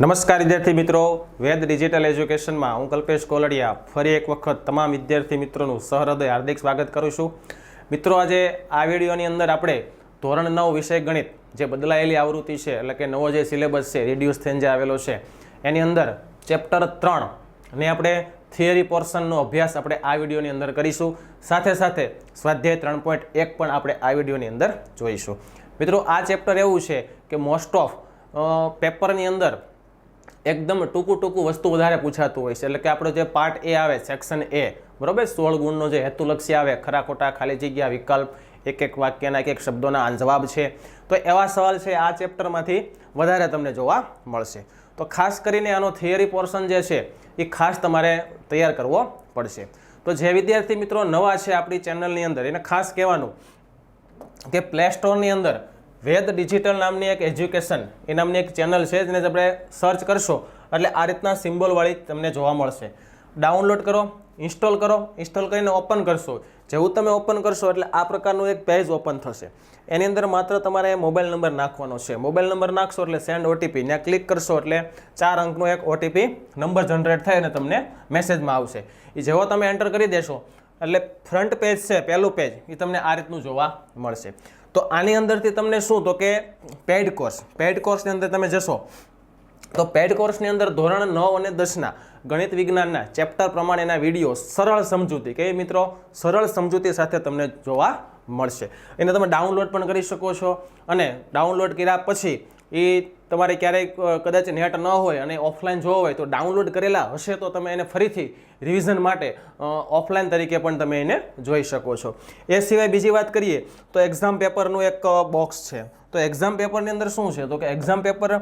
નમસ્કાર વિદ્યાર્થી મિત્રો. વેદ ડિજિટલ એજ્યુકેશનમાં હું કલ્પેશ કોલડિયા ફરી એક વખત તમામ વિદ્યાર્થી મિત્રોનું સહૃદય હાર્દિક સ્વાગત કરું છું. મિત્રો, આજે આ વિડીયોની અંદર આપણે ધોરણ નવ વિષય ગણિત જે બદલાયેલી આવૃત્તિ છે, એટલે કે નવો જે સિલેબસ છે રિડ્યુસ થઈને જે આવેલો છે, એની અંદર ચેપ્ટર ત્રણ ને આપણે થિયરી પોર્શનનો અભ્યાસ આપણે આ વિડીયોની અંદર કરીશું. સાથે સાથે સ્વાધ્યાય ત્રણ પોઈન્ટ એક પણ આપણે આ વિડીયોની અંદર જોઈશું. મિત્રો, આ ચેપ્ટર એવું છે કે મોસ્ટ ઓફ પેપરની અંદર એકદમ ટૂંકું ટૂંકું વસ્તુ વધારે પૂછાતું હોય છે. એટલે કે આપણો જે પાર્ટ એ આવે સેક્શન એ બરાબર? સોળ ગુણનો જે હેતુલક્ષી આવે, ખરા ખોટા, ખાલી જગ્યા, વિકલ્પ, એક એક વાક્યના, એક એક શબ્દોના જવાબ છે. તો એવા સવાલ છે આ ચેપ્ટરમાંથી વધારે તમને જોવા મળશે. તો ખાસ કરીને આનો થિયરી પોર્શન જે છે, એ ખાસ તમારે તૈયાર કરવો પડશે. તો જે વિદ્યાર્થી મિત્રો નવા છે આપણી ચેનલની અંદર, એને ખાસ કહેવાનું કે પ્લે સ્ટોરની અંદર વેદ ડિજિટલ નામની એક એજ્યુકેશન, એ નામની એક ચેનલ છે જેને આપણે સર્ચ કરશો. એટલે આ રીતના સિમ્બોલવાળી તમને જોવા મળશે. ડાઉનલોડ કરો ઇન્સ્ટોલ કરો ઇન્સ્ટોલ કરીને ઓપન કરશો. જેવું તમે ઓપન કરશો એટલે આ પ્રકારનું એક પેજ ઓપન થશે. એની અંદર માત્ર તમારે મોબાઈલ નંબર નાખવાનો છે. મોબાઈલ નંબર નાખશો એટલે સેન્ડ ઓટીપી ત્યાં ક્લિક કરશો એટલે ચાર અંકનો એક ઓટીપી નંબર જનરેટ થાય અને તમને મેસેજમાં આવશે. એ જેવો તમે એન્ટર કરી દેશો, એટલે ફ્રન્ટ પેજ છે, પહેલું પેજ એ તમને આ રીતનું જોવા મળશે. તો આની અંદરથી તમને શું? તો કે પેડ કોર્સ. પેડ કોર્સની અંદર તમે જશો. તો પેડ કોર્સની અંદર ધોરણ નવ અને દસના ગણિત વિજ્ઞાનના ચેપ્ટર પ્રમાણેના વીડિયો સરળ સમજૂતી. કે મિત્રો? સરળ સમજૂતી સાથે તમને જોવા મળશે. એને તમે ડાઉનલોડ પણ કરી શકો છો. અને ડાઉનલોડ કર્યા પછી એ તમારે ક્યારેક કદાચ નેટ ન હોય અને ઓફલાઈન જોવો હોય તો ડાઉનલોડ કરેલા હશે તો તમે એને ફરીથી રિવિઝન માટે ઓફલાઈન તરીકે પણ તમે એને જોઈ શકો છો. એ સિવાય બીજી વાત કરીએ તો એક્ઝામ પેપરનું એક બોક્સ છે. તો એક્ઝામ પેપરની અંદર શું છે? તો કે એક્ઝામ પેપર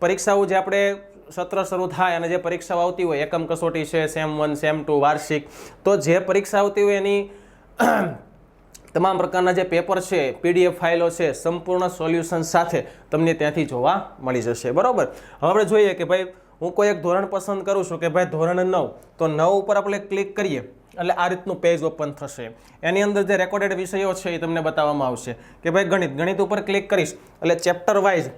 પરીક્ષાઓ જે આપણે સત્ર શરૂ થાય અને જે પરીક્ષાઓ આવતી હોય, એકમ કસોટી છે સેમ વન સેમ ટુ વાર્ષિક, તો જે પરીક્ષા આવતી હોય એની તમામ પ્રકારના જે પેપર છે, પીડીએફ ફાઇલો છે, સંપૂર્ણ સોલ્યુશન સાથે તમને ત્યાંથી જોવા મળી જશે. બરાબર? હવે આપણે જોઈએ કે ભાઈ, હું કોઈ એક ધોરણ પસંદ કરું છું કે ભાઈ ધોરણ નવ, તો નવ ઉપર આપણે ક્લિક કરીએ, એટલે આ રીતનું પેજ ઓપન થશે. એની અંદર જે રેકોર્ડેડ વિષયો છે એ તમને બતાવવામાં આવશે કે ભાઈ ગણિત ગણિત ઉપર ક્લિક કરીશ, એટલે ચેપ્ટર વાઇઝ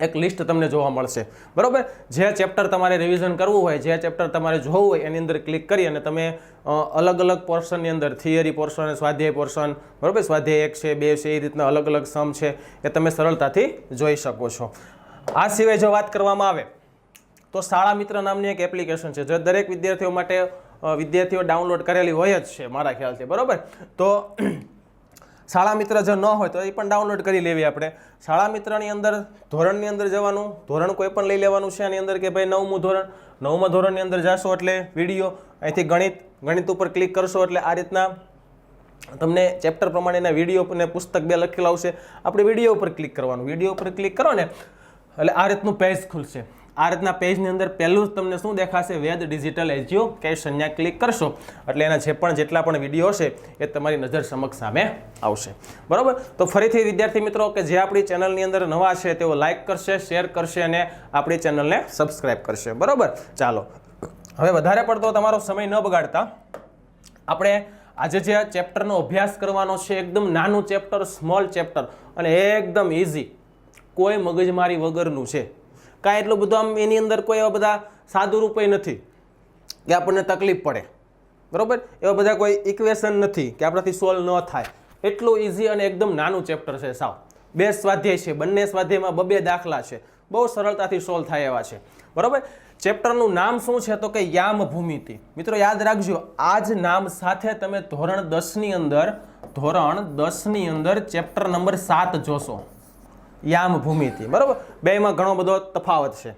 એક લિસ્ટ તમને જોવા મળશે. બરાબર? જે ચેપ્ટર તમારે રિવિઝન કરવું હોય, જે ચેપ્ટર તમારે જોવું હોય, એની અંદર ક્લિક કરી અને તમે અલગ અલગ પોર્શનની અંદર થિયરી પોર્શન સ્વાધ્યાય પોર્શન બરોબર? સ્વાધ્યાય એક છે, બે છે, એ રીતના અલગ અલગ સમ છે, એ તમે સરળતાથી જોઈ શકો છો. આ સિવાય જો વાત કરવામાં આવે, તો શાળા મિત્ર નામની એક એપ્લિકેશન છે, જે દરેક વિદ્યાર્થીઓ માટે વિદ્યાર્થીઓ ડાઉનલોડ કરેલી હોય જ છે, મારા ખ્યાલથી. બરાબર? તો શાળા મિત્ર જો ન હોય તો એ પણ ડાઉનલોડ કરી લેવી આપણે. શાળા મિત્રની અંદર, ધોરણની અંદર જવાનું, ધોરણ કોઈ પણ લઈ લેવાનું છે એની અંદર કે ભાઈ નવમું ધોરણ, નવમા ધોરણની અંદર જાશો એટલે વીડિયો અહીંથી ગણિત ગણિત ઉપર ક્લિક કરશો એટલે આ રીતના તમને ચેપ્ટર પ્રમાણેના વીડિયો અને પુસ્તક બે લખેલા આવશે. આપણે વીડિયો ઉપર ક્લિક કરવાનું. વીડિયો ઉપર ક્લિક કરો ને, એટલે આ રીતનું પેજ ખુલશે. આ રીતના પેજની અંદર પહેલું જ તમને શું દેખાશે? વેદ ડિજિટલ એજ્યુકેશન ત્યાં ક્લિક કરશો. એટલે એના જે પણ જેટલા પણ વીડિયો છે, એ તમારી નજર સમક્ષ સામે આવશે. બરાબર? તો ફરીથી વિદ્યાર્થી મિત્રો, કે જે આપણી ચેનલની અંદર નવા છે, તેઓ લાઇક કરશે, શેર કરશે અને આપણી ચેનલને સબસ્ક્રાઈબ કરશે. બરાબર? ચાલો. હવે વધારે પડતો તમારો સમય ન બગાડતા, આપણે આજે જે ચેપ્ટરનો અભ્યાસ કરવાનો છે, એકદમ નાનું ચેપ્ટર, સ્મોલ ચેપ્ટર, અને એકદમ ઇઝી કોઈ મગજમારી વગરનું છે. કાંઈ એટલું બધું આમ એની અંદર કોઈ એવા બધા સાદુરૂપે નથી કે આપણને તકલીફ પડે. બરાબર? એવા બધા કોઈ ઇક્વેશન નથી કે આપણાથી સોલ્વ ન થાય. એટલું ઇઝી અને એકદમ નાનું ચેપ્ટર છે સાવ. બે સ્વાધ્યાય છે. બંને સ્વાધ્યાયમાં બબે દાખલા છે. બહુ સરળતાથી સોલ્વ થાય એવા છે. બરાબર? ચેપ્ટરનું નામ શું છે તો કે યામ ભૂમિતિ મિત્રો, યાદ રાખજો આ જ નામ સાથે તમે ધોરણ દસની અંદર, ધોરણ દસની અંદર ચેપ્ટર નંબર સાત જોશો. યામ ભૂમિતિ. બરાબર? બેમાં ઘણો બધો તફાવત છે.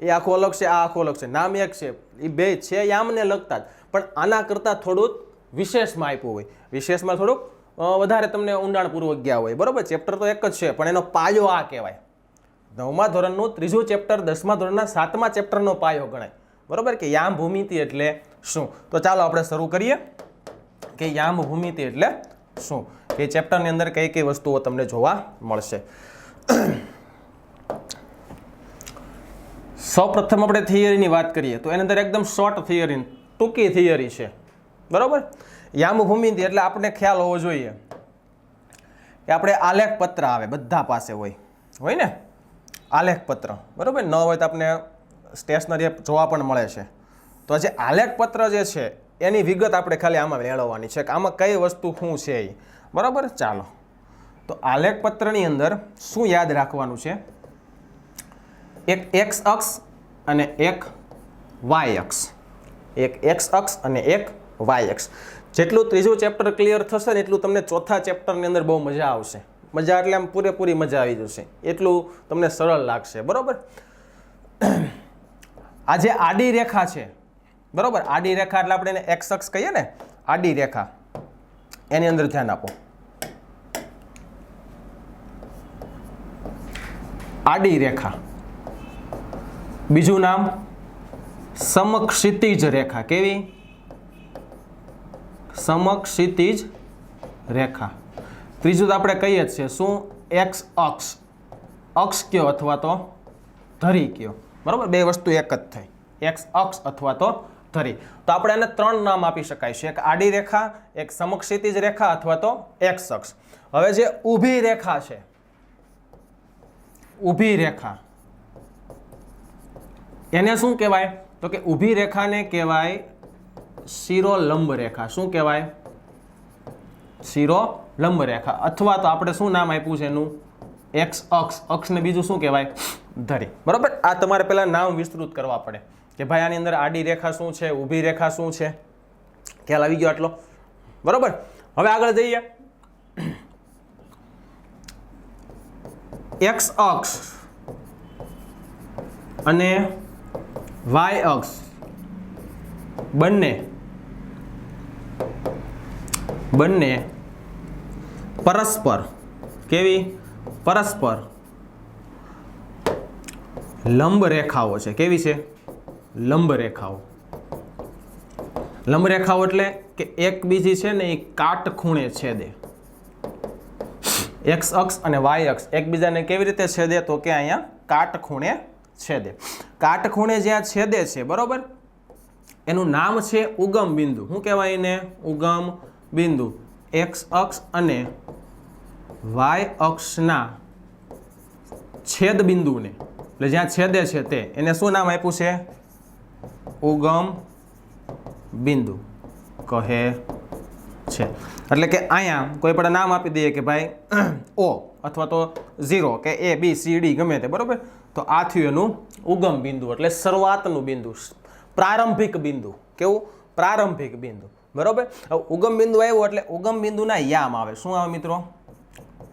એ આખું અલગ છે, આ આખું અલગ છે. નામ એક છે. એ બે છે, યામને લગતા જ. પણ આના કરતાં થોડુંક વિશેષમાં આપ્યું હોય. વિશેષમાં થોડુંક વધારે તમને ઊંડાણપૂર્વક ગયા હોય. બરાબર? ચેપ્ટર તો એક જ છે, પણ એનો પાયો આ કહેવાય. નવમા ધોરણનું ત્રીજું ચેપ્ટર, દસમા ધોરણના સાતમા ચેપ્ટરનો પાયો ગણાય. બરાબર? કે યામ ભૂમિતિ એટલે શું? તો ચાલો આપણે શરૂ કરીએ. કે યામ ભૂમિતિ એટલે શું? એ ચેપ્ટરની અંદર કઈ કઈ વસ્તુઓ તમને જોવા મળશે. સૌપ્રથમ આપણે થિયરીની વાત કરીએ તો એની અંદર એકદમ શોર્ટ થિયરી ટૂંકી થિયરી છે. બરાબર? યામભૂમિતિ એટલે આપણે ખ્યાલ હોવો જોઈએ કે આપણે આલેખ પત્ર આવે, બધા પાસે હોય. હોય ને? આલેખપત્ર. બરાબર? ન હોય તો આપણે સ્ટેશનરી જોવા પણ મળે છે. તો જે આલેખપત્ર જે છે, એની વિગત આપણે ખાલી આમાં મેળવવાની છે કે આમાં કઈ વસ્તુ શું છે એ બરાબર? ચાલો. તો આલેખપત્રની અંદર શું યાદ રાખવાનું છે? એક એક્સ અક્ષ અને એક વાય અક્ષ. એક એક્સ અક્ષ અને એક વાય અક્ષ. જેટલું ત્રીજું ચેપ્ટર ક્લિયર થશે ને એટલું તમને ચોથા ચેપ્ટરની અંદર બહુ મજા આવશે. મજા એટલે આમ પૂરેપૂરી મજા આવી જશે. એટલું તમને સરળ લાગશે. બરાબર? આ જે આડી રેખા છે. બરાબર? આડી રેખા એટલે આપણે એને એક્સ અક્ષ કહીએ ને? આડી રેખા. એની અંદર ધ્યાન આપો. આડી રેખા. બીજું નામ સમક્ષિતિજ રેખા. કેવી? સમક્ષિતિજ રેખા. ત્રીજું તો આપણે કહીએ જ છીએ, શું? એક્સ અક્ષ. અક્ષ કયો અથવા તો ધરી કયો? બરાબર? બે વસ્તુ એક જ થઈ. એક્સ અક્ષ અથવા તો ધરી. તો આપણે એને ત્રણ નામ આપી શકાય છે. એક આડી રેખા, એક સમક્ષિતિજ રેખા અથવા તો એક્સ અક્ષ. હવે જે ઊભી રેખા છે ઊભી રેખા. એને શું કહેવાય? તો કે ઊભી રેખાને કહેવાય શિરોલંબ રેખા. શું કહેવાય? શિરોલંબ રેખા. અથવા તો આપણે શું નામ આપ્યું છે એનું? એક્સ અક્ષ. અક્ષને બીજું શું કહેવાય? ધરી. બરાબર? આ તમારે પહેલાં નામ વિસ્તૃત કરવા પડે. કે ભાઈ આની અંદર આડી રેખા શું છે? ઊભી રેખા શું છે? ખ્યાલ આવી ગયો આટલો? બરાબર? હવે આગળ જઈએ. એક્સ અક્ષ અને વાય અક્ષ. બંને. બંને પરસ્પર. કેવી? પરસ્પર. લંબ રેખાઓ છે. કેવી છે? લંબ રેખાઓ. લંબ રેખાઓ એટલે કે એકબીજી છે ને એ કાટખૂણે છેદે. એક્સ અક્ષ અને વાય અક્ષ એકબીજાને કેવી રીતે છેદે? તો કે અહીંયા કાટખૂણે છેદે. કાટખૂણે જ્યાં છેદે છે, બરાબર? એનું નામ છે ઉગમ બિંદુ. શું કહેવાય એને? ઉગમ બિંદુ. એક્સ અક્ષ અને વાય અક્ષના છેદ બિંદુને. એટલે જ્યાં છેદે છે તે. એને શું નામ આપ્યું છે? ઉગમ બિંદુ. કહે છે. એટલે કે અહીંયા કોઈ પણ નામ આપી દઈએ કે ભાઈ, ઓ અથવા તો ઝીરો કે એ, બી, સી, ડી ગમે તે, બરાબર? તો આ થયું એનું ઉગમ બિંદુ, એટલે શરૂઆતનું બિંદુ, પ્રારંભિક બિંદુ. કેવું? પ્રારંભિક બિંદુ. બરાબર? હવે ઉગમ બિંદુ આવ્યું એટલે ઉગમ બિંદુના યામ આવે. શું આવે મિત્રો?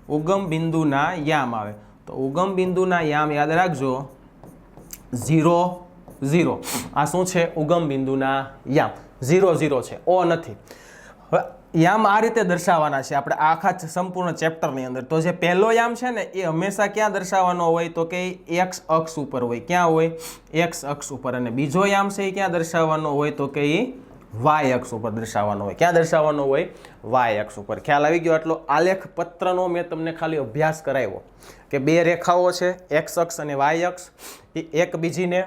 ઉગમ બિંદુના યામ આવે. તો ઉગમ બિંદુના યામ યાદ રાખજો. Zero zero. આ શું છે? ઉગમ બિંદુના યામ. ઝીરો ઝીરો છે. ઓ નથી. હવે યામ આ રીતે દર્શાવવાના છે, આપણે આખા સંપૂર્ણ ચેપ્ટરની અંદર. તો જે પહેલો યામ છે ને, એ હંમેશા ક્યાં દર્શાવવાનો હોય તો કે એક્સ અક્ષ ઉપર હોય. ક્યાં હોય? એક્સ અક્ષ ઉપર. અને બીજો યામ છે એ ક્યાં દર્શાવવાનો હોય તો કે એ વાય અક્ષ ઉપર દર્શાવવાનો હોય. ક્યાં દર્શાવવાનો હોય? વાય અક્ષ ઉપર. ખ્યાલ આવી ગયો આટલો? આલેખ પત્રનો મેં તમને ખાલી અભ્યાસ કરાવ્યો કે બે રેખાઓ છે એક્સ અક્ષ અને વાય અક્ષ. એ એકબીજીને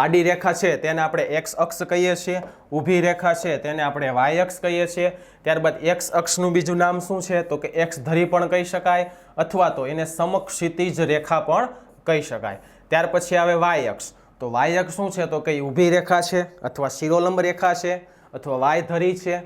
આડી રેખા છે, તેને આપણે એક્સ અક્ષ કહીએ છીએ. ઊભી રેખા છે, તેને આપણે વાય અક્ષ કહીએ છીએ. ત્યારબાદ એક્સ અક્ષનું બીજું નામ શું છે? તો કે એક્સ ધરી પણ કહી શકાય, અથવા તો એને સમક્ષિતિજ રેખા પણ કહી શકાય. ત્યાર પછી આવે વાય અક્ષ. તો વાય અક્ષ શું છે? તો કે ઊભી રેખા છે, અથવા શિરોલંબ રેખા છે, અથવા વાય ધરી છે.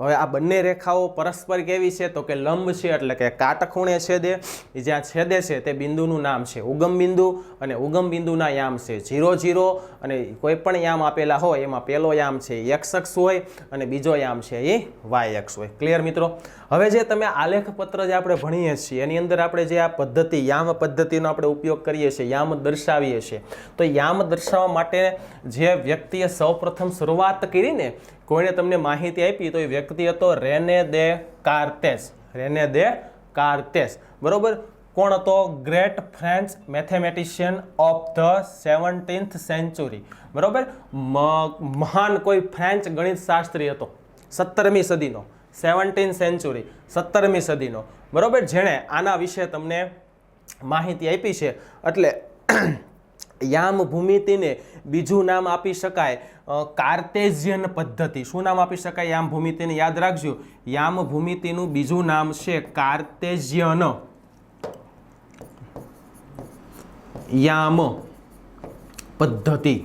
હવે આ બંને રેખાઓ પરસ્પર કેવી છે? તો કે લંબ છે એટલે કે કાટખૂણે છેદે. એ જ્યાં છેદે છે તે બિંદુનું નામ છે ઉગમ બિંદુ અને ઉગમ બિંદુના યામ છે જીરો જીરો અને કોઈ પણ યામ આપેલા હોય એમાં પહેલો યામ છે એક્સ હોય અને બીજો યામ છે એ વાય અક્ષ હોય. ક્લિયર મિત્રો? હવે જે તમે આલેખ પત્ર જે આપણે ભણીએ છીએ, એની અંદર આપણે જે આ પદ્ધતિ, યામ પદ્ધતિનો આપણે ઉપયોગ કરીએ છીએ, યામ દર્શાવીએ છીએ. તો યામ દર્શાવવા માટે જે વ્યક્તિએ સૌપ્રથમ શરૂઆત કરી કોઈને તમને માહિતી આપી તો એ વ્યક્તિ હતો રેને દે કાર્તેસ. રેને દે કાર્તેસ. બરોબર? કોણ હતો? Great French mathematician of the seventeenth century. બરોબર? મહાન કોઈ ફ્રેન્ચ ગણિત શાસ્ત્રી હતો. સત્તરમી સદીનો. Seventeen century. સત્તરમી સદીનો. બરોબર? જેણે આના વિશે તમને માહિતી આપી છે. એટલે યામ ભૂમિતિને બીજું નામ આપી શકાય કાર્તેઝિયન પદ્ધતિ. શું નામ આપી શકાય યામ ભૂમિતિને યાદ રાખજો યામ ભૂમિતિનું બીજું નામ છે કાર્તેઝિયન યામ પદ્ધતિ.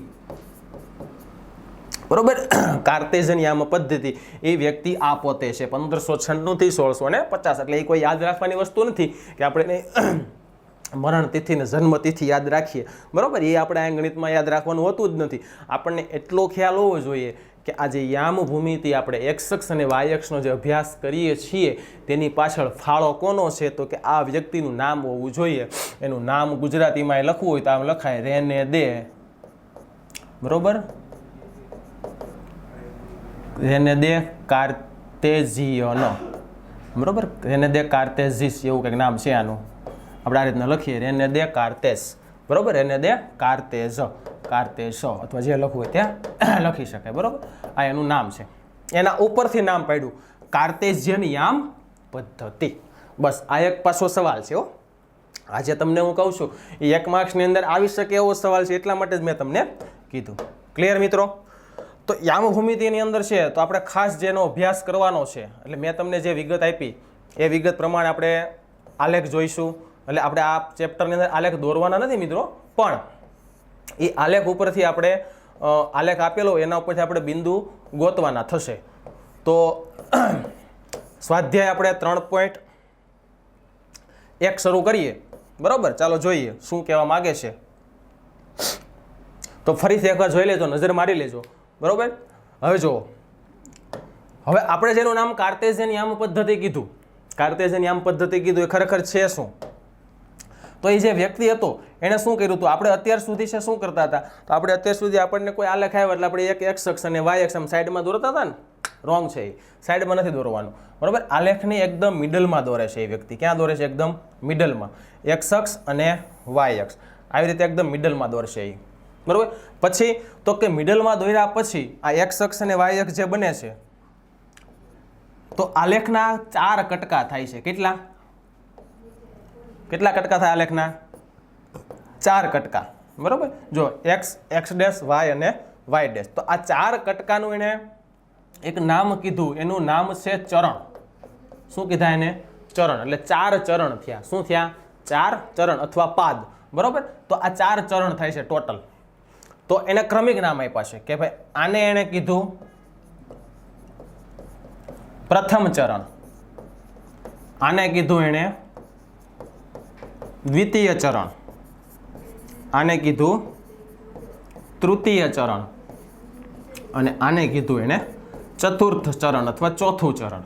બરોબર? કાર્તેઝન યામ પદ્ધતિ એ વ્યક્તિ આ પોતે છે. પંદરસો છન્નુંથી સોળસો ને પચાસ. એટલે એ કોઈ યાદ રાખવાની વસ્તુ નથી કે આપણે મરણ તિથિ ને જન્મ તિથિ યાદ રાખીએ. બરાબર? એ આપણે આ ગણિતમાં યાદ રાખવાનું હોતું જ નથી. આપણને એટલો ખ્યાલ હોવો જોઈએ કે આ જે યામ ભૂમિથી આપણે એક્સક્ષ અને વાયક્ષનો જે અભ્યાસ કરીએ છીએ, તેની પાછળ ફાળો કોનો છે? તો કે આ વ્યક્તિનું નામ હોવું જોઈએ. એનું નામ ગુજરાતીમાં એ લખવું હોય તો આમ લખાય, રેને દે. બરોબર? રેને દે કાર્તેઝિયનો બરોબર? રેને દે કાર્તેઝિસ એવું કંઈક નામ છે આનું. આપણે આ રીતના લખીએ, રેને દે કાર્તેસ. બરાબર? એને દે કાર્તેઝ કાર્તેશ અથવા જે લખવું હોય ત્યાં લખી શકાય, બરાબર? આ એનું નામ છે. એના ઉપરથી નામ પાડ્યું. કાર્તેઝિયન યામ પદ્ધતિ. બસ, આ એક પાછો સવાલ છે, હો. આજે તમને હું કહું છું, એ એક માર્ક્સની અંદર આવી શકે એવો સવાલ છે, એટલા માટે જ મેં તમને કીધું. ક્લિયર મિત્રો? તો યામ ભૂમિતિની અંદર છે, તો આપણે ખાસ જેનો અભ્યાસ કરવાનો છે, એટલે મેં તમને જે વિગત આપી, એ વિગત પ્રમાણે આપણે આલેખ જોઈશું. એટલે આપણે આ ચેપ્ટરની અંદર આલેખ દોરવાના નથી મિત્રો, પણ એ આલેખ ઉપરથી આપણે આલેખ આપેલો, એના ઉપરથી આપણે બિંદુ ગોતવાના થશે. તો સ્વાધ્યાય આપણે ત્રણ પોઈન્ટ એક શરૂ કરીએ. બરાબર? ચાલો જોઈએ શું કહેવા માગે છે. તો ફરીથી એકવાર જોઈ લેજો, નજર મારી લેજો. બરાબર? હવે જુઓ. હવે આપણે જેનું નામ કાર્તેઝિયન યામ પદ્ધતિ કીધું. કાર્તેઝિયન યામ પદ્ધતિ કીધું એ ખરેખર છે શું? તો એ જે વ્યક્તિ હતો એણે શું કર્યું હતું? આપણે અત્યાર સુધી છે, શું કરતા હતા? તો આપણે અત્યાર સુધી આપણને કોઈ આલેખ લખાયો એટલે આપણે એક એક્સ અક્ષ અને વાય અક્ષ સાઈડમાં દોરતા હતા ને? રોંગ છે એ. સાઈડમાં નથી દોરવાનું. બરાબર? આલેખને એકદમ મિડલમાં દોરે છે એ વ્યક્તિ. ક્યાં દોરે છે? એકદમ મિડલમાં એક્સ અક્ષ અને વાય અક્ષ. આવી રીતે એકદમ મિડલમાં દોરશે એ. બરાબર? પછી તો કે મિડલમાં દોર્યા પછી આ એક્સ અક્ષ અને વાય અક્ષ જે બને છે, તો આલેખના ચાર કટકા થાય છે. કેટલા? કેટલા કટકા થાય આલેખના ચાર કટકા. બરાબર? જો એક્સ એક્સ ડેશ, વાય અને વાય ડેશ. તો આ ચાર કટકાનું એણે એક નામ કીધું. એનું નામ છે ચરણ. શું કીધા એને? ચરણ. એટલે ચાર ચરણ થયા. શું થયા? ચાર ચરણ અથવા પાદ. બરાબર? તો આ ચાર ચરણ થાય છે ટોટલ. તો એને ક્રમિક નામ આપ્યા છે કે ભાઈ, આને એણે કીધું પ્રથમ ચરણ. આને કીધું એણે દ્વિતીય ચરણ. આને કીધું તૃતીય ચરણ. અને આને કીધું એણે ચતુર્થ ચરણ અથવા ચોથું ચરણ.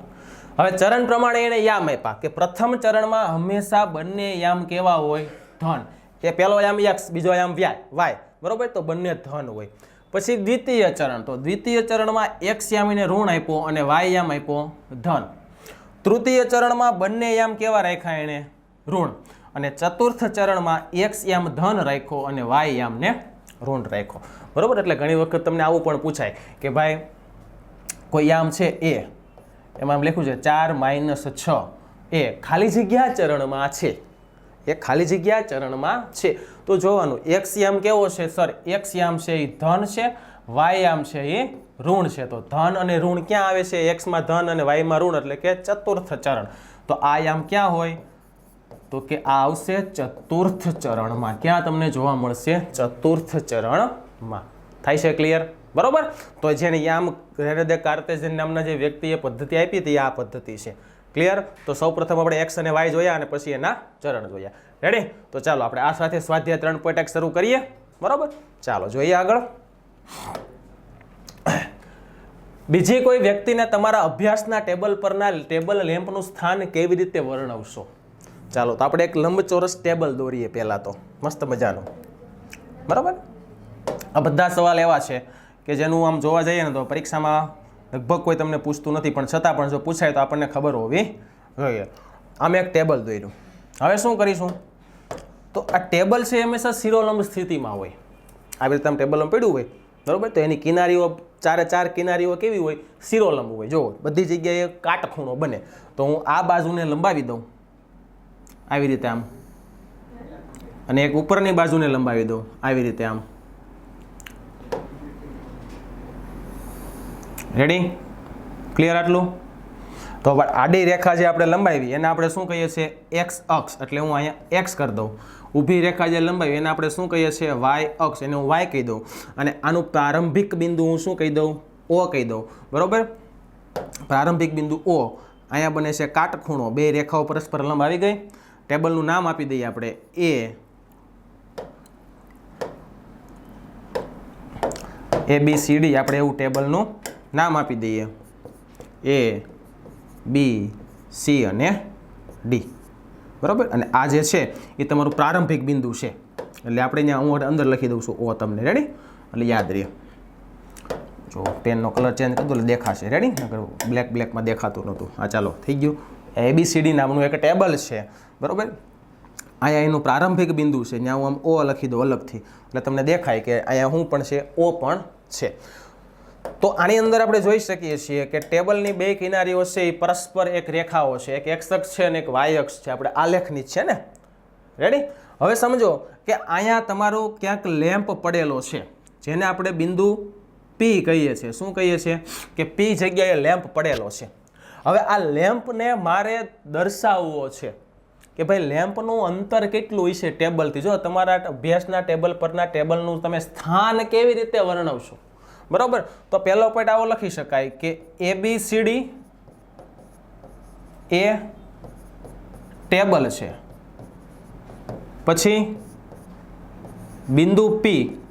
હવે ચરણ પ્રમાણે એણે યામ આપ્યા કે પ્રથમ ચરણમાં હંમેશા બંને યામ કેવા હોય? ધન. કે પહેલો યામ યક્ષ, બીજો યામ વ્યાય, વાય. બરોબર? તો બંને ધન હોય. પછી દ્વિતીય ચરણ. તો દ્વિતીય ચરણમાં એક્સ યામીને ઋણ આપ્યો અને વાય યામ આપ્યો ધન. તૃતીય ચરણમાં બંને યામ કેવા રાખ્યા એણે ઋણ. અને ચતુર્થ ચરણમાં એક્સ યામ ધન રાખ્યો અને વાય યામને ઋણ રાખ્યો. બરાબર? એટલે ઘણી વખત તમને આવું પણ પૂછાય કે ભાઈ, કોઈ યામ છે એ એમાં એમ લખ્યું છે ચાર માઇનસ છ. એ ખાલી જગ્યા ચરણમાં છે. એ ખાલી જગ્યા ચરણમાં છે. તો જોવાનું એક્સ યામ કેવો છે? સર એક્સ યામ છે એ ધન છે વાય યામ છે એ ઋણ છે. તો ધન અને ઋણ ક્યાં આવે છે? એક્સમાં ધન અને વાયમાં ઋણ, એટલે કે ચતુર્થ ચરણ. તો આ યામ ક્યાં હોય? તો કે આ આવશે ચતુર્થ ચરણમાં. ક્યાં તમને જોવા મળશે? ચતુર્થ ચરણમાં. થાય છે ક્લિયર બરોબર? તો જેને યામ હૃદય કાર્તેજન નામના જે વ્યક્તિએ પદ્ધતિ આપી હતી, આ પદ્ધતિ છે. ક્લિયર તો સૌપ્રથમ આપણે એક્સ અને વાય જોયા અને પછી એના ચરણ જોયા. રેડી તો ચાલો આપણે આ સાથે સ્વાધ્યાય ત્રણ પોઈન્ટ એક શરૂ કરીએ. બરોબર? ચાલો જોઈએ આગળ. બીજી કોઈ વ્યક્તિને તમારા અભ્યાસના ટેબલ પરના ટેબલ લેમ્પનું સ્થાન કેવી રીતે વર્ણવશો? ચાલો, તો આપણે એક લંબચોરસ ટેબલ દોરીએ પહેલાં તો. મસ્ત મજાનો. બરાબર? આ બધા સવાલ એવા છે કે જેનું આમ જોવા જઈએ ને તો પરીક્ષામાં લગભગ કોઈ તમને પૂછતું નથી, પણ છતાં પણ જો પૂછાય તો આપણને ખબર હોવી જોઈએ. આમ એક ટેબલ દોર્યું. હવે શું કરીશું? તો આ ટેબલ છે હંમેશા શિરોલંબ સ્થિતિમાં હોય. આવી રીતે આમ ટેબલમાં પડ્યું હોય, બરાબર? તો એની કિનારીઓ, ચારે ચાર કિનારીઓ કેવી હોય? શિરોલંબ હોય. જો બધી જગ્યાએ કાટખૂણો બને. તો હું આ બાજુને લંબાવી દઉં. આવી રીતે આમ. અને એક ઉપરની બાજુને લંબાવી દઉં આવી રીતે આમ. રેડી ક્લિયર આટલું? તો આડી રેખા જે આપણે લંબાવી, એને આપણે શું કહીએ છીએ? એક્સ અક્ષ. એટલે હું અહીંયા એક્સ કરી દઉં. ઊભી રેખા જે લંબાવી, એને આપણે શું કહીએ છીએ? વાય અક્ષ. એને હું વાય કહી દઉં. અને આનું પ્રારંભિક બિંદુ હું શું કહી દઉં? ઓ કહી દઉં. બરોબર? પ્રારંભિક બિંદુ ઓ અહીંયા બને છે કાટખૂણો. બે રેખાઓ પરસ્પર લંબ આવી ગઈ. ટેબલનું નામ આપી દઈએ આપણે. એ. એ, બી, સી, ડી આપણે એવું ટેબલનું નામ આપી દઈએ. એ, બી, સી અને ડી. બરાબર? અને આ જે છે, એ તમારું પ્રારંભિક બિંદુ છે. એટલે આપણે અહીંયા હું અંદર લખી દઉં છું ઓ તમને. રેડી એટલે યાદ રહે. જો, પેનનો કલર ચેન્જ કરી એટલે દેખાશે. રેડી બ્લેક બ્લેકમાં દેખાતું નહોતું. હા, ચાલો, થઈ ગયું. એબીસીડી નામનું એક ટેબલ છે. બરાબર? અહીંયા એનું પ્રારંભિક બિંદુ છે, ત્યાં હું આમ ઓ લખી દઉં અલગથી. એટલે તમને દેખાય કે અહીંયા હું પણ છે, ઓ પણ છે. તો આની અંદર આપણે જોઈ શકીએ છીએ કે ટેબલની બે કિનારીઓ છે, એ પરસ્પર એક રેખાઓ છે, એક એક્સ છે અને એક વાય અક્ષ છે. આપણે આલેખની જ છે ને? રેડી હવે સમજો કે અહીંયા તમારો ક્યાંક લેમ્પ પડેલો છે, જેને આપણે બિંદુ પી કહીએ છીએ. શું કહીએ છીએ? કે પી જગ્યાએ લેમ્પ પડેલો છે. હવે આ લેમ્પને મારે દર્શાવવો છે. કે ભાઈ લેમ્પનું અંતર કેટલું હશે ટેબલથી? જો તમારા અભ્યાસના ટેબલ પરના ટેબલનું તમે સ્થાન કેવી રીતે વર્ણવશો? બરાબર? તો પહેલો પોઈન્ટ આવો લખી શકાય કે એ બી સી ડી એ ટેબલ છે. પછી બિંદુ પી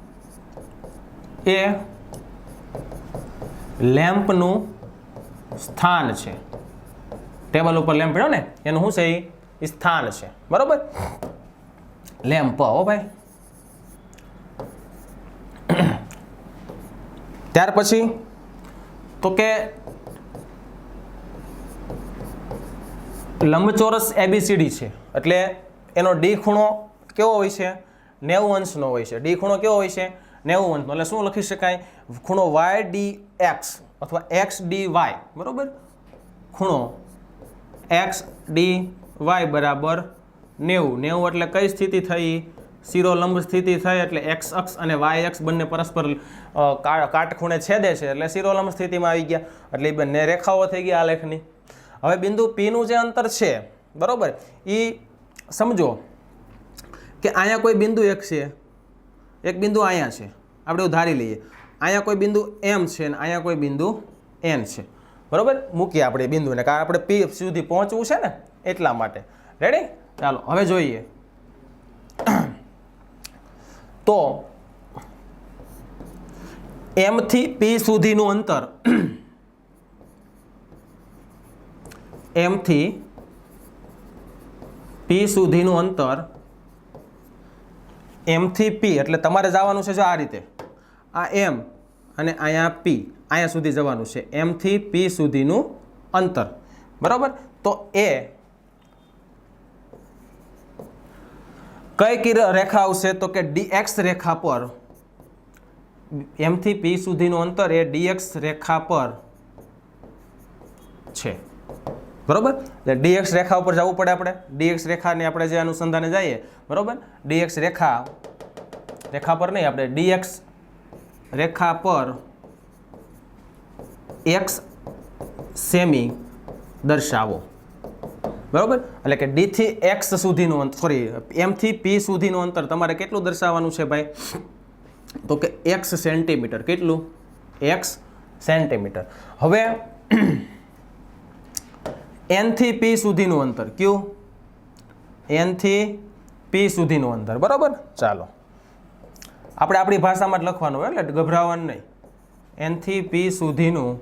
એ લેમ્પનું સ્થાન છે. ટેબલ ઉપર લેમ્પ પડ્યો ને? એનું શું છે? એ સ્થાન છે. બરાબર? લેમ્પ હો ભાઈ. ત્યાર પછી તો કે લંબચોરસ એબીસીડી છે. એટલે એનો ડી ખૂણો કેવો હોય છે? નેવું અંશનો હોય છે. ડી ખૂણો કેવો હોય છે? નેવું અંશનો. એટલે શું લખી શકાય? ખૂણો વાય ડી એક્સ અથવા એક્સ ડી વાય બરાબર? ખૂણો એક્સ ડી વાય બરાબર નેવું. નેવું એટલે કઈ સ્થિતિ થઈ? શિરોલંબ સ્થિતિ થઈ એટલે એક્સ અક્ષ અને વાય અક્ષ બંને પરસ્પર કાટખૂણે છેદે છે એટલે શિરોલંબ સ્થિતિમાં આવી ગયા. એટલે એ બંને રેખાઓ થઈ ગયા આલેખની હવે બિંદુ પીનું જે અંતર છે, બરાબર? એ સમજો કે અહીંયા કોઈ બિંદુ એક છે. એક બિંદુ અહીંયા છે. આપણે એવું ધારી લઈએ. અહીંયા કોઈ બિંદુ એમ છે ને અહીંયા કોઈ બિંદુ એન છે. બરાબર? મૂકીએ આપણે બિંદુને. કારણ આપણે પી સુધી પહોંચવું છે ને? એટલા માટે. રેડી ચાલો, હવે જોઈએ. તો, એમથી પી સુધીનું અંતર. એમથી પી સુધીનું અંતર. એમથી પી એટલે તમારે જવાનું છે જો આ રીતે. આ એમ અને અહીંયા પી અહીંયા સુધી જવાનું છે. એમથી પી સુધીનું અંતર. બરાબર? તો એ કઈ રેખા આવશે? તો કે ડીએક્સ રેખા પર. એમથી પી સુધીનું અંતર એ ડીએક્સ રેખા પર છે. બરોબર? એટલે ડીએક્સ રેખા ઉપર જવું પડે આપણે. ડીએક્સ રેખાને આપણે જે અનુસંધાને જઈએ, બરોબર? ડીએક્સ રેખા રેખા પર નહીં, આપણે ડીએક્સ રેખા પર એક્સ સેમી દર્શાવો. બરોબર? એટલે કે ડીથી એક્સ સુધીનું અંતર સોરી એમથી પી સુધીનું અંતર તમારે કેટલું દર્શાવવાનું છે ભાઈ? તો કે એક્સ સેન્ટીમીટર. કેટલું? X centimetre. હવે એનથી પી સુધીનું અંતર કયું? એનથી પી સુધીનું અંતર. બરાબર? ચાલો. આપણે આપણી ભાષામાં જ લખવાનું હોય, એટલે ગભરાવાનું નહીં. એનથી પી સુધીનું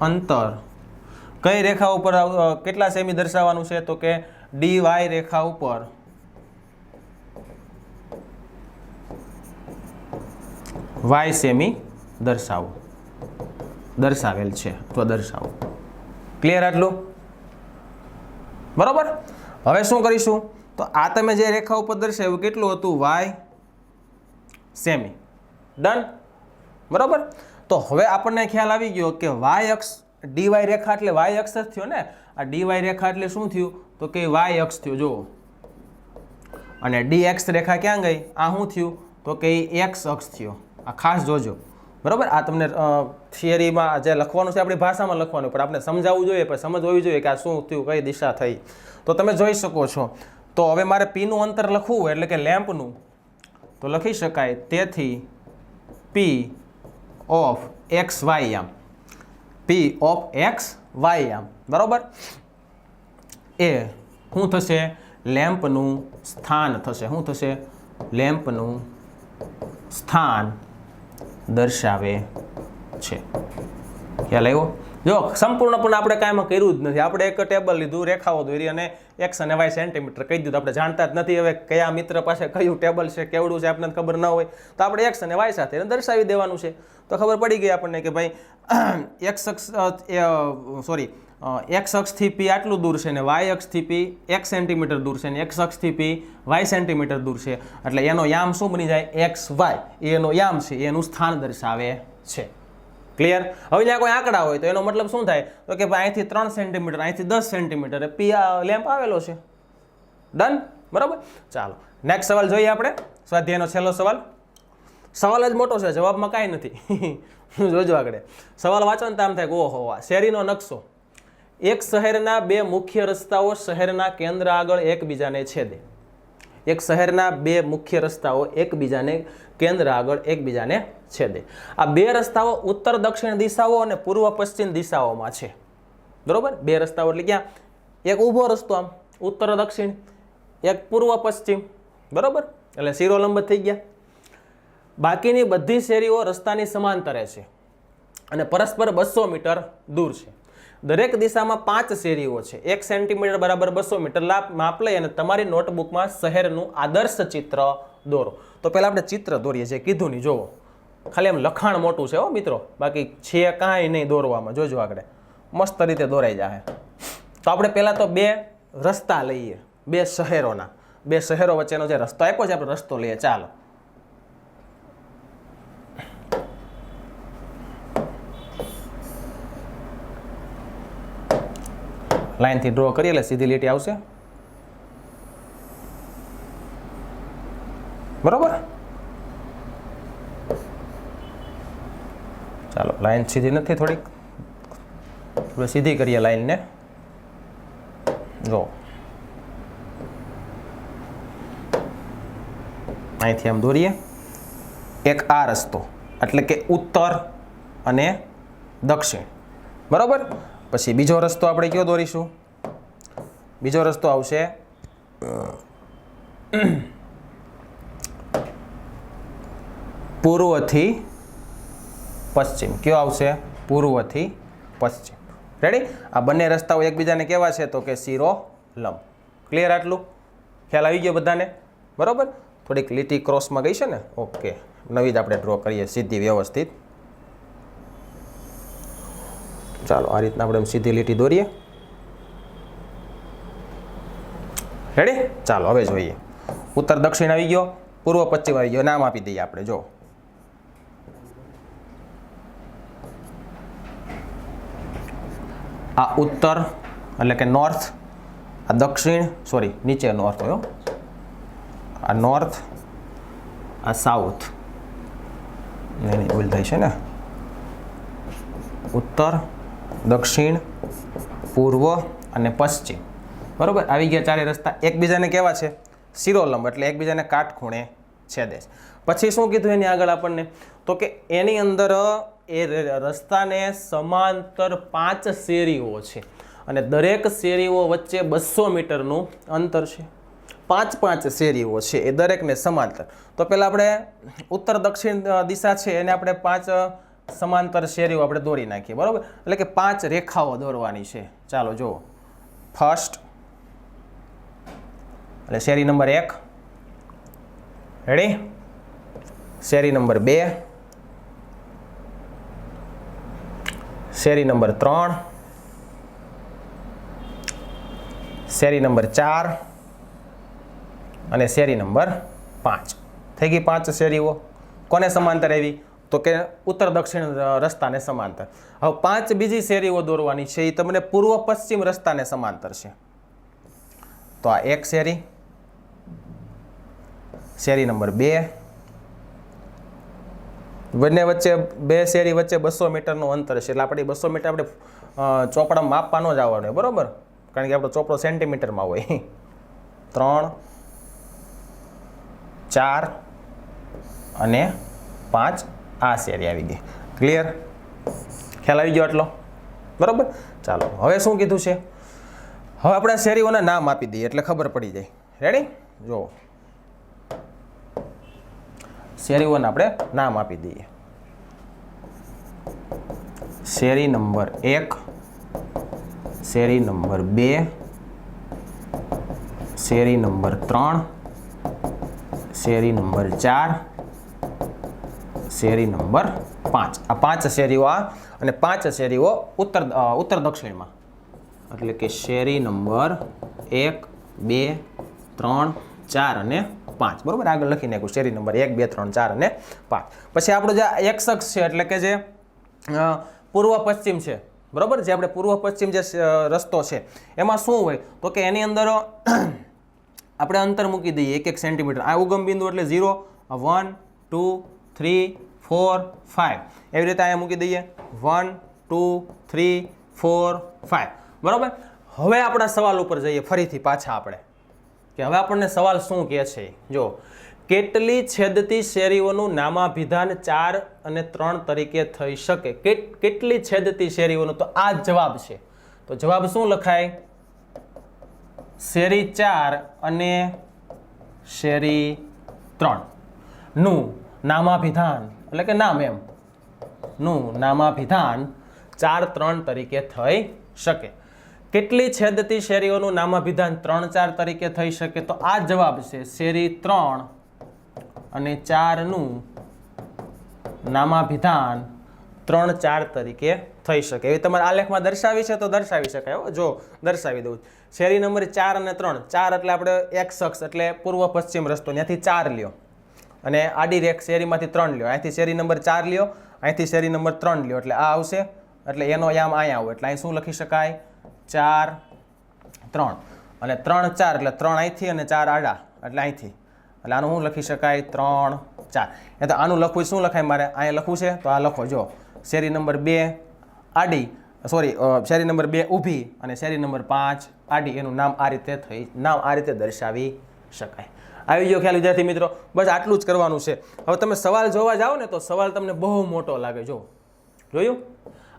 અંતર કઈ રેખા ઉપર કેટલા સેમી દર્શાવવાનું છે? તો કે ડી વાય રેખા ઉપર. વાય સેમી દર્શાવો. દર્શાવેલ છે. અથવા દર્શાવો. ક્લિયર આટલું? બરોબર? હવે શું કરીશું? તો આ તમે જે રેખા ઉપર દર્શાવ્યું, કેટલું હતું? Y semi. ડન બરોબર? તો હવે આપણને ખ્યાલ આવી ગયો કે વાય અક્ષ ડીવાય રેખા એટલે વાય અક્ષ જ થયો ને, આ ડીવાય રેખા એટલે શું થયું? તો કે વાય અક્ષ થયો, જુઓ. અને ડી એક્સ રેખા ક્યાં ગઈ? આ શું થયું? તો કે એક્સ અક્ષ થયો. આ ખાસ જોજો. બરાબર? આ તમને થિયરીમાં જે લખવાનું છે, આપણી ભાષામાં લખવાનું, પણ આપણે સમજાવવું જોઈએ, પણ સમજ હોવી જોઈએ કે આ શું થયું, કઈ દિશા થઈ. તો તમે જોઈ શકો છો. તો હવે મારે પીનું અંતર લખવું એટલે કે લેમ્પનું તો લખી શકાય. તેથી પી ઓફ એક્સ વાય આમ. પી ઓફ એક્સ વાય આમ બરાબર? એ શું થશે? લેમ્પનું સ્થાન થશે. શું થશે? લેમ્પનું સ્થાન દર્શાવે છે. ખ્યાલ આવ્યો? જો, સંપૂર્ણપણે આપણે કાંઈમાં કર્યું જ નથી. આપણે એક ટેબલ લીધું, રેખાઓ દોરી અને એક્સ અને વાય સેન્ટીમીટર કહી દીધું. આપણે જાણતા જ નથી હવે કયા મિત્ર પાસે કયું ટેબલ છે, કેવડું છે, આપણને ખબર ન હોય. તો આપણે એક્સ અને વાય સાથે દર્શાવી દેવાનું છે. તો ખબર પડી ગઈ આપણને કે ભાઈ એક્સ અક્ષ સોરી એક્સ અક્ષથી પી આટલું દૂર છે ને વાય અક્ષથી પી એક સેન્ટીમીટર દૂર છે ને એક્સ અક્ષથી પી વાય સેન્ટીમીટર દૂર છે. એટલે એનો યામ શું બની જાય? એક્સ વાય એનો યામ છે, એનું સ્થાન દર્શાવે છે. ક્લિયર હવે અહીંયા કોઈ આંકડા હોય તો એનો મતલબ શું થાય? તો કે ભાઈ અહીંથી ત્રણ સેન્ટીમીટર અહીંથી દસ સેન્ટીમીટર પી લેમ્પ આવેલો છે. ડન બરાબર? ચાલો. નેક્સ્ટ સવાલ જોઈએ આપણે. સ્વાધ્યાયનો છેલ્લો સવાલ. સવાલ જ મોટો છે, જવાબમાં કાંઈ નથી. જોજો આગળ. સવાલ વાંચો ને આમ થાય કે ઓહો શેરીનો નકશો. એક શહેરના બે મુખ્ય રસ્તાઓ શહેરના કેન્દ્ર આગળ એકબીજાને છેદે. એક શહેરના બે મુખ્ય રસ્તાઓ એકબીજાને કેન્દ્ર આગળ એકબીજાને છેદે. આ બે રસ્તાઓ ઉત્તર દક્ષિણ દિશાઓ અને પૂર્વ પશ્ચિમ દિશાઓમાં છે. બરોબર? બે રસ્તાઓ એટલે ક્યાં? એક ઊભો રસ્તો આમ, ઉત્તર દક્ષિણ, એક પૂર્વ પશ્ચિમ. બરોબર? એટલે શિરોલંબ થઈ ગયા. બાકીની બધી શેરીઓ રસ્તાની સમાંતરે છે અને પરસ્પર બસો મીટર દૂર છે. દરેક દિશામાં પાંચ શેરીઓ છે. એક સેન્ટીમીટર બરાબર બસો મીટર માપ લઈ અને તમારી નોટબુકમાં શહેરનું આદર્શ ચિત્ર દોરો. તો પહેલાં આપણે ચિત્ર દોરીએ છીએ. કીધું નહીં, જોવો. ખાલી એમ લખાણ મોટું છે હો, મિત્રો. બાકી છે કાંઈ નહીં દોરવામાં. જોજો આગળ. મસ્ત રીતે દોરાઈ જાય તો આપણે પહેલાં તો બે રસ્તા લઈએ. બે શહેરોના. બે શહેરો વચ્ચેનો જે રસ્તો આપ્યો છે, આપણે રસ્તો લઈએ. ચાલો. લાઈનથી ડ્રો કરીએ એટલે સીધી લીટી આવશે. બરોબર? ચાલો લાઈન સીધી નથી થોડીક. સીધી કરીએ લાઇનને જો. અહીંથી આમ દોરીએ. એક આ રસ્તો, એટલે કે ઉત્તર અને દક્ષિણ. બરોબર? પછી બીજો રસ્તો આપણે કયો દોરીશું? બીજો રસ્તો આવશે. પૂર્વથી પશ્ચિમ. કયો આવશે? પૂર્વથી પશ્ચિમ. રેડી આ બંને રસ્તાઓ એકબીજાને કેવા છે? તો કે શીરો, લંબ. ક્લિયર આટલું? ખ્યાલ આવી ગયો બધાને? બરાબર? થોડીક લીટી ક્રોસમાં ગઈ છે ને? ઓકે નવી જ આપણે ડ્રો કરીએ, સીધી વ્યવસ્થિત. ચાલો, આ રીતના આપણે સીધી લીટી દોરીએ. રેડી ચાલો, હવે જોઈએ. ઉત્તર દક્ષિણ આવી ગયો, પૂર્વ પશ્ચિમ આવી ગયો, નામ આપી દઈએ આપણે, જો. આ ઉત્તર, એટલે કે નોર્થ આ દક્ષિણ સોરી નીચે નોર્થ હોય આ નોર્થ આ સાઉથ નહીં નહીં, ભૂલ થઈ છે ને. ઉત્તર દક્ષિણ, પૂર્વ અને પશ્ચિમ. બરાબર? આવી ગયા ચારે રસ્તા એકબીજાને કેવા છે? શિરોલંબ, એટલે એકબીજાને કાટખૂણે છેદે છે પછી શું કીધું એની આગળ આપણને? તો કે એની અંદર એ રસ્તાને સમાંતર પાંચ શેરીઓ છે. અને દરેક શેરીઓ વચ્ચે બસો મીટરનું અંતર છે. પાંચ પાંચ શેરીઓ છે એ દરેકને સમાંતર. તો પહેલાં આપણે ઉત્તર દક્ષિણ દિશા છે એને આપણે પાંચ સમાંતર શેરીઓ આપણે દોરી નાખીએ, બરાબર? એટલે કે પાંચ રેખાઓ દોરવાની છે. ચાલો જુઓ. ફર્સ્ટ એટલે શેરી નંબર એક. રેડી શેરી નંબર બે. શેરી નંબર ત્રણ. શેરી નંબર ચાર અને શેરી નંબર પાંચ. થઈ ગઈ પાંચ શેરીઓ. કોને સમાંતર આવી? તો કે ઉત્તર દક્ષિણ રસ્તાને સમાંતર. હવે પાંચ બીજી શેરીઓ દોરવાની છે એ તમને પૂર્વ પશ્ચિમ રસ્તાને સમાંતર છે. તો આ એક શેરી શેરી નંબર બે. બંને વચ્ચે બે શેરી વચ્ચે બસો મીટરનું અંતર છે, એટલે આપણે બસો મીટર આપણે ચોપડા માપવાનો જ આવવાનો હોય બરાબર? કારણ કે આપણો ચોપડો સેન્ટીમીટરમાં હોય. ત્રણ, ચાર અને પાંચ. આ શેરી આવી ગઈ. ક્લિયર ખ્યાલ આવી ગયો આટલો? બરોબર? ચાલો, હવે શું કીધું છે? હવે આપણે શેરીઓના નામ આપી દઈએ એટલે ખબર પડી જાય. રેડી જો શેરીઓને આપણે નામ આપી દઈએ. શેરી નંબર એક, શેરી નંબર બે, શેરી નંબર ત્રણ, શેરી નંબર ચાર શેરી નંબર પાંચ. આ પાંચ શેરીઓ આ અને પાંચ શેરીઓ ઉત્તર ઉત્તર દક્ષિણમાં. એટલે કે શેરી નંબર એક, બે, ત્રણ, ચાર અને પાંચ. બરાબર? આગળ લખી નાખ્યું શેરી નંબર એક, બે, ત્રણ, ચાર અને પાંચ. પછી આપણો જે એક શખ્સ છે, એટલે કે જે પૂર્વ પશ્ચિમ છે. બરાબર? જે આપણે પૂર્વ પશ્ચિમ જે રસ્તો છે, એમાં શું હોય? તો કે એની અંદર આપણે અંતર મૂકી દઈએ એક એક સેન્ટીમીટર. આ ઉગમ બિંદુ એટલે zero, one, two three, four five એવી રીતે અહીંયા મૂકી દઈએ. One, two, three, four five બરાબર? હવે આપણા સવાલ ઉપર જઈએ, ફરીથી પાછા આપણે. કે હવે આપણને સવાલ શું કહે છે? જો, કેટલી છેદતી શેરીઓનું નામાભિધાન ચાર અને ત્રણ તરીકે થઈ શકે? કેટ- કેટલી છેદતી શેરીઓનું? તો આ જવાબ છે. તો જવાબ શું લખાય? શેરી ચાર અને શેરી ત્રણ. નું નામાભિધાન, એટલે કે નામ એમ. નું નામાભિધાન ચાર ત્રણ તરીકે થઈ શકે. કેટલી છેદતી શેરીઓનું નામાભિધાન ત્રણ ચાર તરીકે થઈ શકે? તો આ જવાબ છે શેરી ત્રણ અને ચારનું નામાભિધાન ત્રણ ચાર તરીકે થઈ શકે. એવી તમારે આલેખમાં દર્શાવી છે તો દર્શાવી શકાય જો દર્શાવી દઉં. શેરી નંબર ચાર અને ત્રણ. ચાર એટલે આપણે એક શખ્સ એટલે પૂર્વ પશ્ચિમ રસ્તો, ત્યાંથી ચાર લ્યો. અને આડી રેખ શેરીમાંથી ત્રણ લ્યો. અહીંથી શેરી નંબર ચાર લ્યો, અહીંથી શેરી નંબર ત્રણ લ્યો. એટલે આ આવશે. એટલે એનો યામ અહીંયા આવો. એટલે અહીં શું લખી શકાય? ચાર, ત્રણ. અને ત્રણ ચાર, એટલે ત્રણ અહીંથી અને ચાર આડા. એટલે અહીંથી. એટલે આનું શું લખી શકાય? ત્રણ, ચાર. એ તો આનું લખવું શું લખાય મારે? અહીંયા લખવું છે? તો આ લખો જો શેરી નંબર બે આડી, સોરી શેરી નંબર બે ઊભી અને શેરી નંબર પાંચ આડી. એનું નામ આ રીતે થઈ, નામ આ રીતે દર્શાવી શકાય. આવી ગયો ખ્યાલ વિદ્યાર્થી મિત્રો. બસ આટલું જ કરવાનું છે. હવે તમે સવાલ જોવા જાઓ ને તો સવાલ તમને બહુ મોટો લાગે. જો જોયું?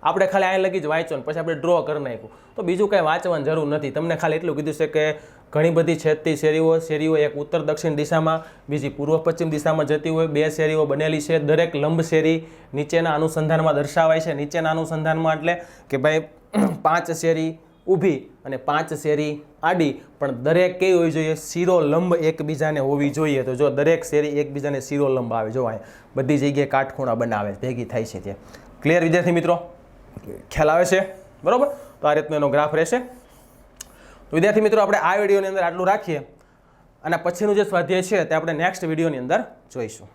આપણે ખાલી અહીં લગી જ વાંચો ને પછી આપણે ડ્રો કરી નાખ્યું. તો બીજું કાંઈ વાંચવાની જરૂર નથી. તમને ખાલી એટલું કીધું છે કે ઘણી બધી છેદતી શેરીઓ શેરીઓ એક ઉત્તર દક્ષિણ દિશામાં, બીજી પૂર્વ પશ્ચિમ દિશામાં જતી હોય. બે શેરીઓ બનેલી છે. દરેક લંબ શેરી નીચેના અનુસંધાનમાં દર્શાવાય છે. નીચેના અનુસંધાનમાં એટલે કે ભાઈ, પાંચ શેરી ઊભી અને પાંચ શેરી આડી. પણ દરેક કેવી હોવી જોઈએ? શિરોલંબ એકબીજાને હોવી જોઈએ. તો જો દરેક શેરી એકબીજાને શિરોલંબ આવે, જો અહીંયા બધી જગ્યાએ કાટખૂણા બનાવે, ભેગી થાય છે તે ક્લિયર વિદ્યાર્થી મિત્રો? ખ્યાલ આવે છે? બરાબર? તો આ રીતનો એનો ગ્રાફ રહેશે. તો વિદ્યાર્થી મિત્રો, આપણે આ વિડીયોની અંદર આટલું રાખીએ. અને પછીનું જે સ્વાધ્યાય છે તે આપણે નેક્સ્ટ વિડીયોની અંદર જોઈશું.